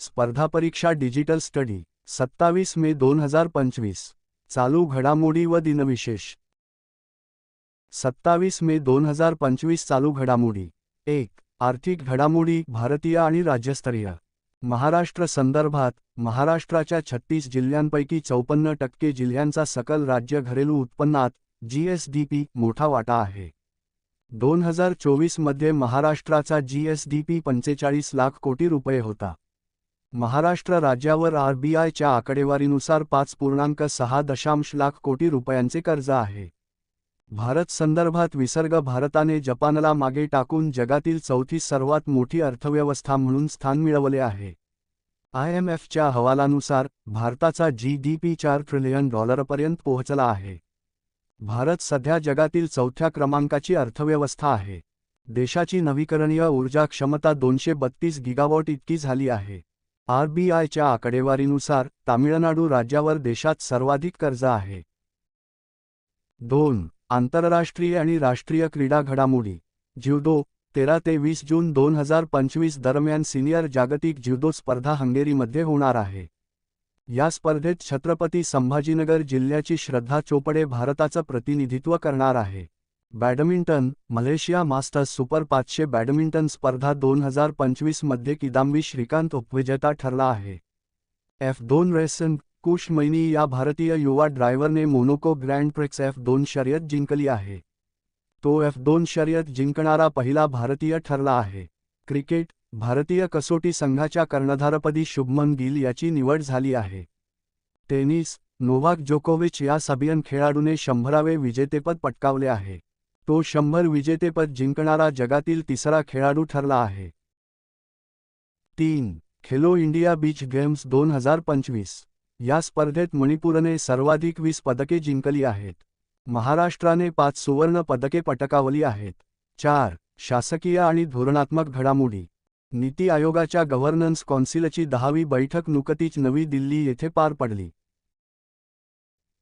स्पर्धा परीक्षा digital study सत्तावीस मे दोन हजार पंचवीस. चालू घडामोडी व दिनविशेष. सत्तावीस मे दोन हजार पंचवीस चालू घडामोडी. एक आर्थिक घडामोडी भारतीय आणि राज्यस्तरीय. महाराष्ट्र संदर्भात महाराष्ट्राच्या छत्तीस जिल्ह्यांपैकी चौपन्न टक्के जिल्ह्यांचा सकल राज्य घरेलू उत्पन्नात जीएसडीपी मोठा वाटा आहे. दोन हजार चोवीसमध्ये महाराष्ट्राचा जीएसडीपी पंचेचाळीस लाख कोटी रुपये होता. महाराष्ट्र राज्यावर आरबीआयच्या आकडेवारीनुसार पाच पूर्णांक सहा दशांश लाख कोटी रुपयांचे कर्ज आहे. भारत संदर्भात विसर्ग भारताने जपानला मागे टाकून जगातील चौथी सर्वात मोठी अर्थव्यवस्था म्हणून स्थान मिळवले आहे. आयएमएफच्या हवालानुसार भारताचा जी डी पी चार ट्रिलियन डॉलरपर्यंत पोहोचला आहे. भारत सध्या जगातील चौथ्या क्रमांकाची अर्थव्यवस्था आहे. देशाची नवीकरणीय ऊर्जा क्षमता दोनशे बत्तीस गिगावॉट इतकी झाली आहे. आरबीआयच्या आकडेवारीनुसार तामिळनाडू राज्यावर देशात सर्वाधिक कर्ज आहे. दोन आंतरराष्ट्रीय आणि राष्ट्रीय क्रीडा घडामोडी. ज्युदो तेरा ते वीस जून दोन हजार पंचवीस दरम्यान सिनियर जागतिक ज्युदो स्पर्धा हंगेरीमध्ये होणार आहे. या स्पर्धेत छत्रपती संभाजीनगर जिल्ह्याची श्रद्धा चोपडे भारताचं प्रतिनिधित्व करणार आहे. बॅडमिंटन मलेशिया मास्टर्स सुपर पाचशे बॅडमिंटन स्पर्धा दोन हजार पंचवीसमध्ये किदांबी श्रीकांत उपविजेता ठरला आहे. एफ दोन रेसन कुश मैनी या भारतीय युवा ड्रायव्हरने मोनोको ग्रँड प्रिक्स एफ दोन शर्यत जिंकली आहे. तो एफ दोन शर्यत जिंकणारा पहिला भारतीय ठरला आहे. क्रिकेट भारतीय कसोटी संघाच्या कर्णधारपदी शुभमन गिल याची निवड झाली आहे. टेनिस नोवाक जोकोविच या सबियन खेळाडूने शंभरावे विजेतेपद पटकावले आहे. तो शंभर विजेतेपद जिंकणारा जगातील तिसरा खेळाडू ठरला आहे. तीन. खेलो इंडिया बीच गेम्स दोन हजार पंचवीस. या स्पर्धेत मणिपूरने सर्वाधिक वीस पदके जिंकली आहेत. महाराष्ट्राने पाच सुवर्ण पदके पटकावली आहेत. चार. शासकीय आणि धोरणात्मक घडामोडी. नीती आयोगाच्या गव्हर्नन्स कौन्सिलची दहावी बैठक नुकतीच नवी दिल्ली येथे पार पडली.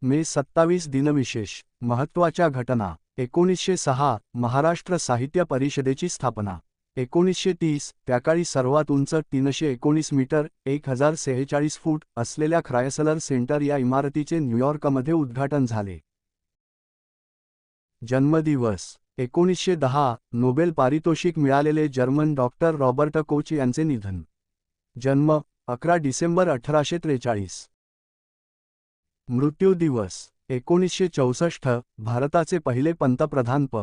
मे सत्तावीस दिनविशेष. महत्त्वाच्या घटना. एकोणीसशे सहा महाराष्ट्र साहित्य परिषदेची स्थापना. एकोणीसशे तीस त्याकाळी सर्वात उंच तीनशे एकोणीस मीटर एक हजार सेहेचाळीस फूट असलेल्या क्रायसलर सेंटर या इमारतीचे न्यूयॉर्कमध्ये उद्घाटन झाले. जन्मदिवस. एकोणीसशे दहा नोबेल पारितोषिक मिळालेले जर्मन डॉक्टर रॉबर्ट कोच यांचे निधन. जन्म अकरा डिसेंबर अठराशे त्रेचाळीस. मृत्यू दिवस. एकोणीसशे चौसष्ट भारताचे पहिले पंतप्रधान प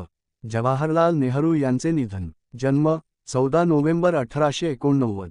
जवाहरलाल नेहरू यांचे निधन. जन्म चौदा नोव्हेंबर अठराशे एकोणनव्वद.